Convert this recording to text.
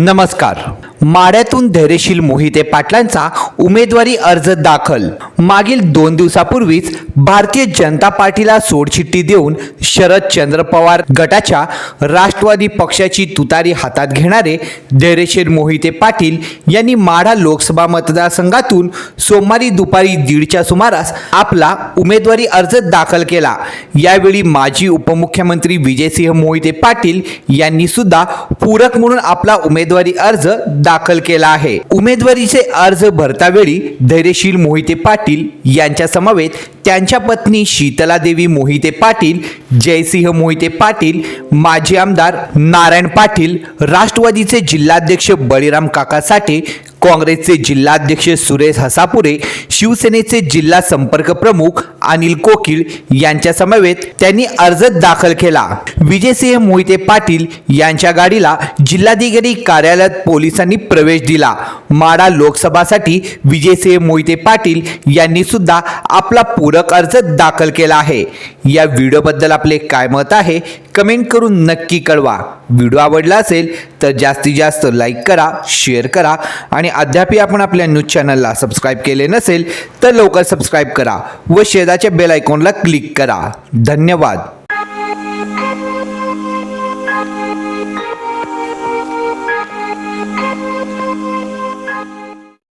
नमस्कार. माड्यातून धैर्यशील मोहिते पाटलांचा उमेदवारी अर्ज दाखल. मागील दोन दिवसापूर्वीच भारतीय जनता पार्टीला सोडचिठ्ठी देऊन शरद चंद्र पवार गटाच्या राष्ट्रवादी पक्षाची तुतारी हातात घेणारे धैर्यशील मोहिते पाटील यांनी माढा लोकसभा मतदारसंघातून सोमवारी दुपारी दीडच्या सुमारास आपला उमेदवारी अर्ज दाखल केला. यावेळी माजी उपमुख्यमंत्री विजयसिंह मोहिते पाटील यांनी सुद्धा पूरक म्हणून आपला उमेदवारी अर्ज दाखल केला आहे. उमेदवारीचे अर्ज भरतावेळी धैर्यशील मोहिते पाटील यांच्या समवेत त्यांच्या पत्नी शीतला देवी मोहिते पाटील जयसिंह मोहिते पाटील माजी आमदार नारायण पाटील राष्ट्रवादीचे जिल्हाध्यक्ष बळीराम काका साठे काँग्रेसचे जिल्हाध्यक्ष सुरेश हसापुरे शिवसेनेचे जिल्हा संपर्क प्रमुख अनिल कोकिळ यांच्या समवेत त्यांनी अर्ज दाखल केला. विजयसिंह मोहिते पाटील यांच्या गाडीला जिल्हाधिकारी कार्यालयात पोलिसांनी प्रवेश दिला. माडा लोकसभासाठी विजयसिंह मोहिते पाटील यांनी सुद्धा आपला पूरक अर्ज दाखल केला आहे. या व्हिडिओबद्दल आपले काय मत आहे कमेंट करून नक्की कळवा. व्हिडिओ आवडला असेल तर जास्तीत जास्त लाईक करा शेअर करा आणि अद्यापही आपण आपल्या न्यूज चॅनलला सबस्क्राईब केले नसेल तर लवकर सबस्क्राईब करा. व बेलाच्या बेल आयकॉनला क्लिक करा. धन्यवाद.